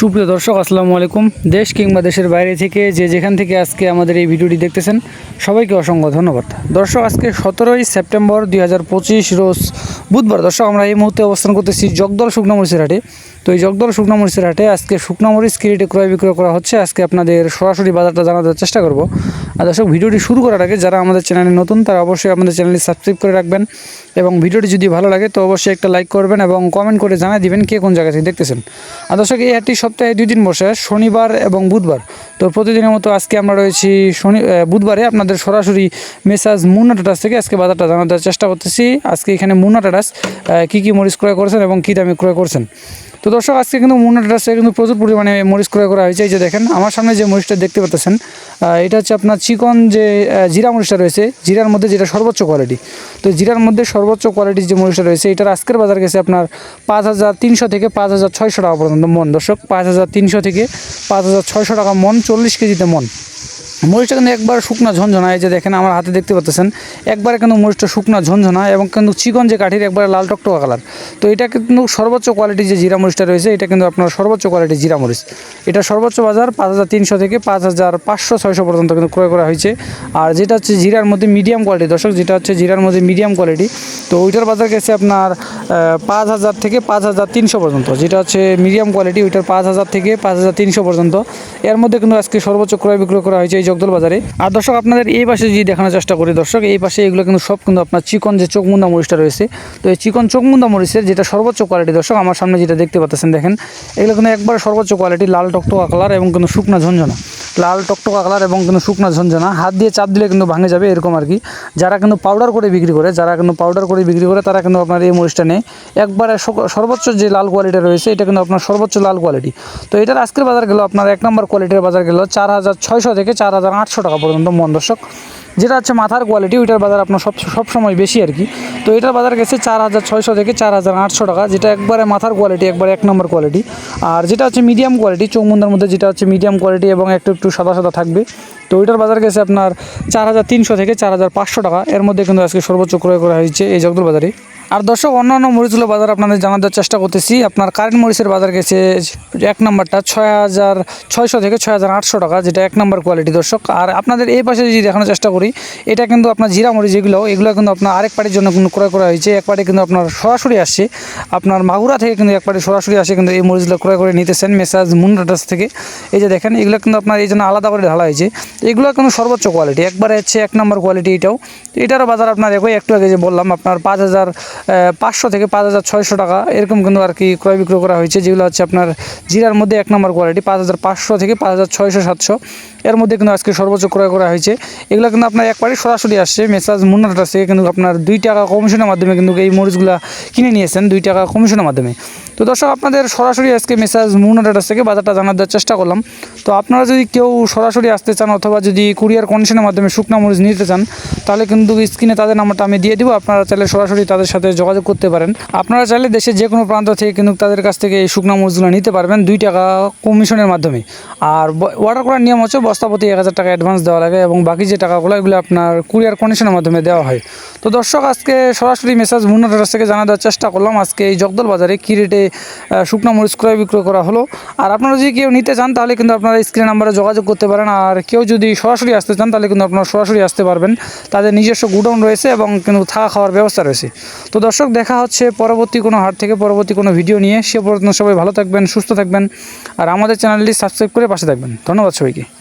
সুপ্রিয় দর্শক, আসসালামু আলাইকুম। দেশ কিংবা দেশের বাইরে থেকে যে যেখান থেকে আজকে আমাদের এই ভিডিওটি দেখতেছেন, সবাইকে অসংখ্য ধন্যবাদ। দর্শক, আজকে সতেরোই সেপ্টেম্বর দুই হাজার পঁচিশ, রোজ বুধবার। দর্শক, আমরা এই মুহূর্তে অবস্থান করতেছি জগদল শুকনো মরিচের হাটে। তো এই জগদল শুকনো মরিচের হাটে আজকে শুকনো মরিচ কিরিটে ক্রয় বিক্রয় করা হচ্ছে। আজকে আপনাদের সরাসরি বাজারটা জানাতে চেষ্টা করব। আর দর্শক, ভিডিওটি শুরু করার আগে যারা আমাদের চ্যানেলে নতুন, তারা অবশ্যই আমাদের চ্যানেলটি সাবস্ক্রাইব করে রাখবেন এবং ভিডিওটি যদি ভালো লাগে, তো অবশ্যই একটা লাইক করবেন এবং কমেন্ট করে জানাই দিবেন কে কোন জায়গা থেকে দেখতেছেন। আর দর্শক, এই হাটটি সপ্তাহে দুই দিন বসে, শনিবার এবং বুধবার। তো প্রতিদিনের মতো আজকে আমরা রয়েছি শনি বুধবারে। আপনাদের সরাসরি মেসাজ মুন্না টাটাস থেকে আজকে বাজারটা জানাতে চেষ্টা করতেছি। আজকে এখানে মুন্না টাটাস কী কী মরিচ ক্রয় করেছেন এবং কী দামে ক্রয় করছেন। তো দর্শক, আজকে কিন্তু মুন্না টাটাসে কিন্তু প্রচুর পরিমাণে মরিচ ক্রয় করা হয়েছে। এই যে দেখেন, আমার সামনে যে মরিচটা দেখতে পাচ্ছেন এটা হচ্ছে আপনার চিকন যে জিরা মরিচটা রয়েছে, জিরার মধ্যে যেটা সর্বোচ্চ কোয়ালিটি তো জিরার মধ্যে সর্বোচ্চ কোয়ালিটির যে মরিচটা রয়েছে, এটার আজকের বাজার গেছে আপনার পাঁচ হাজার তিনশো থেকে পাঁচ হাজার ছয়শো টাকা পর্যন্ত মন। দর্শক, পাঁচ হাজার তিনশো থেকে পাঁচ হাজার ছয়শো টাকা মন, চল্লিশ কেজিতে মন। মরিচটা কিন্তু একবার শুকনা ঝনঝনা, এই যে দেখেন আমার হাতে দেখতে পাচ্ছেন, একবারে কিন্তু মরিচটা শুকনা ঝনঝনা এবং কিন্তু চিকন যে কাঠির একবারে লাল টকটকা কালার। তো এটা কিন্তু সর্বোচ্চ কোয়ালিটি যে জিরা মরিচটা রয়েছে, এটা কিন্তু আপনার সর্বোচ্চ কোয়ালিটি জিরা মরিচ। এটা সর্বোচ্চ বাজার পাঁচ হাজার তিনশো থেকে পাঁচ হাজার পাঁচশো ছয়শো পর্যন্ত কিন্তু ক্রয় করা হয়েছে। আর যেটা হচ্ছে জিরার মধ্যে মিডিয়াম কোয়ালিটি দর্শক, যেটা হচ্ছে জিরার মধ্যে মিডিয়াম কোয়ালিটি তো ওইটার বাজার গেছে আপনার পাঁচ হাজার থেকে পাঁচ হাজার তিনশো পর্যন্ত, যেটা হচ্ছে মিডিয়াম কোয়ালিটি ওইটার পাঁচ হাজার থেকে পাঁচ হাজার তিনশো পর্যন্ত। এর মধ্যে কিন্তু আজকে সর্বোচ্চ ক্রয় বিক্রয় করা হয়েছে এই জগদল বাজারে। আর দর্শক, আপনাদের এই পাশে যদি দেখানোর চেষ্টা করি, দর্শক, এই পাশে এগুলো কিন্তু সব কিন্তু আপনার চিকন যে চোখমুন্দা মরিচটা রয়েছে, তো এই চিকন চোখমুন্দা মরিচের যেটা সর্বোচ্চ কোয়ালিটি দর্শক, আমার সামনে যেটা দেখতে পাচ্ছেন, দেখেন, এগুলো কিন্তু একবার সর্বোচ্চ কোয়ালিটি লাল টকটকা কালার এবং কিন্তু শুকনা ঝনঝনা। লাল টকটকা কালার এবং কিন্তু শুকনো ঝঞ্ঝনা হাত দিয়ে চাপ দিলে কিন্তু ভাঙে যাবে, এরকম আর কি। যারা কিন্তু পাউডার করে বিক্রি করে, যারা কিন্তু পাউডার করে বিক্রি করে, তারা কিন্তু আপনার এই মরিচটা নেই একবারে সর্বোচ্চ যে লাল কোয়ালিটি রয়েছে, এটা কিন্তু আপনার সর্বোচ্চ লাল কোয়ালিটি তো এটার আজকের বাজার গেল আপনার এক নম্বর কোয়ালিটির বাজার গেল চার হাজার ছয়শো থেকে চার হাজার আটশো টাকা পর্যন্ত, মন দর্শক। যেটা হচ্ছে মাথার কোয়ালিটি ওইটার বাজার আপনার সব সবসময় বেশি আর কি। তো এটার বাজার গেছে চার হাজার ছয়শো থেকে চার হাজার আটশো টাকা, যেটা একবারে মাথার কোয়ালিটি একবারে এক নম্বর কোয়ালিটি আর যেটা হচ্ছে মিডিয়াম কোয়ালিটি চৌমুন্দার মধ্যে যেটা হচ্ছে মিডিয়াম কোয়ালিটি এবং একটু একটু সাদা সাদা থাকবে। তো ওইটার বাজার গেছে আপনার চার হাজার তিনশো থেকে চার হাজার পাঁচশো টাকা। এর মধ্যে কিন্তু আজকে সর্বোচ্চ ক্রয় করা হয়েছে এই জগদল বাজারে আর দর্শক, অন্যান্য মরিচগুলো বাজার আপনাদের জানার চেষ্টা করতেছি। আপনার কারেন্ট মরিচের বাজার গেছে এক নম্বরটা ছয় হাজার ছয়শো থেকে ছয় হাজার আটশো টাকা, যেটা এক নম্বর কোয়ালিটি দর্শক। আর আপনাদের এই পাশে যদি দেখানোর চেষ্টা করি, এটা কিন্তু আপনার জিরা মরিচ যেগুলো এগুলো কিন্তু আপনার আরেক পার্টির জন্য কিন্তু ক্রয় করা হয়েছে। এক পার্টি কিন্তু আপনার সরাসরি আসছে। আপনার মাগুরা থেকে কিন্তু এক পার্টি সরাসরি আসে কিন্তু এই মরিচগুলো ক্রয় করে নিতেছেন মেসাজ মুন্ডাটাস থেকে। এই যে দেখেন, এগুলো কিন্তু আপনার এই জন্য আলাদা করে ঢালা হয়েছে। এগুলো কিন্তু সর্বোচ্চ কোয়ালিটি একবারে হচ্ছে এক নম্বর কোয়ালিটি এটাও। এটারও বাজার আপনার একই, একটু আগে যে বললাম, আপনার পাঁচ হাজার পাঁচশো থেকে পাঁচ হাজার ছয়শো টাকা, এরকম কিন্তু আর কি ক্রয় বিক্রয় করা হয়েছে, যেগুলো হচ্ছে আপনার জিরার মধ্যে এক নম্বর কোয়ালিটি পাঁচ হাজার পাঁচশো থেকে পাঁচ হাজার ছয়শো সাতশো। এর মধ্যে কিন্তু আজকে সর্বোচ্চ ক্রয় করা হয়েছে। এগুলো কিন্তু আপনার একবারই সরাসরি আসছে, মেসাজ মুন্নাটা থেকে কিন্তু আপনার দুই টাকা কমিশনের মাধ্যমে কিন্তু এই মরিচগুলো কিনে নিয়েছেন, দুই টাকা কমিশনের মাধ্যমে। তো দর্শক, আপনাদের সরাসরি আজকে মেসাজ মুন্নাটাস থেকে বাজারটা জানার দেওয়ার চেষ্টা করলাম। তো আপনারা যদি কেউ সরাসরি আসতে চান অথবা যদি কুরিয়ার কন্ডিশনের মাধ্যমে শুকনা মরিচ নিতে চান, তাহলে কিন্তু স্ক্রিনে তাদের নাম্বারটা আমি দিয়ে দিব। আপনারা চাইলে সরাসরি তাদের সাথে যোগাযোগ করতে পারেন। আপনারা চাইলে দেশের যে কোনো প্রান্ত থেকে কিন্তু তাদের কাছ থেকে এই শুকনা মরিচগুলো নিতে পারবেন দুই টাকা কমিশনের মাধ্যমে। আর অর্ডার করার নিয়ম হচ্ছে বস্তাপতি এক হাজার টাকা অ্যাডভান্স দেওয়া লাগে এবং বাকি যে টাকাগুলো, এগুলো আপনার কুরিয়ার কন্ডিশনের মাধ্যমে দেওয়া হয়। তো দর্শক, আজকে সরাসরি মেসাজ মুন্নার কাছ থেকে জানা দেওয়ার চেষ্টা করলাম। আজকে এই জগদল বাজারে কী রেটে শুকনা মরিচ ক্রয়, বিক্রয় করা হলো। আর আপনারা যদি কেউ নিতে চান, তাহলে কিন্তু আপনারা স্ক্রিন নাম্বারে যোগাযোগ করতে পারেন। আর কেউ যদি সরাসরি আসতে চান, তাহলে কিন্তু আপনারা সরাসরি আসতে পারবেন। তাদের নিজস্ব গুডাউন রয়েছে এবং কিন্তু থাকা খাওয়ার ব্যবস্থা রয়েছে। তো দর্শক, দেখা হচ্ছে পরবর্তী কোনো হাট থেকে, পরবর্তী কোনো ভিডিও নিয়ে। সে পর্যন্ত সবাই ভালো থাকবেন, সুস্থ থাকবেন। আর আমাদের চ্যানেলটি সাবস্ক্রাইব করে পাশে থাকবেন। ধন্যবাদ সবাইকে।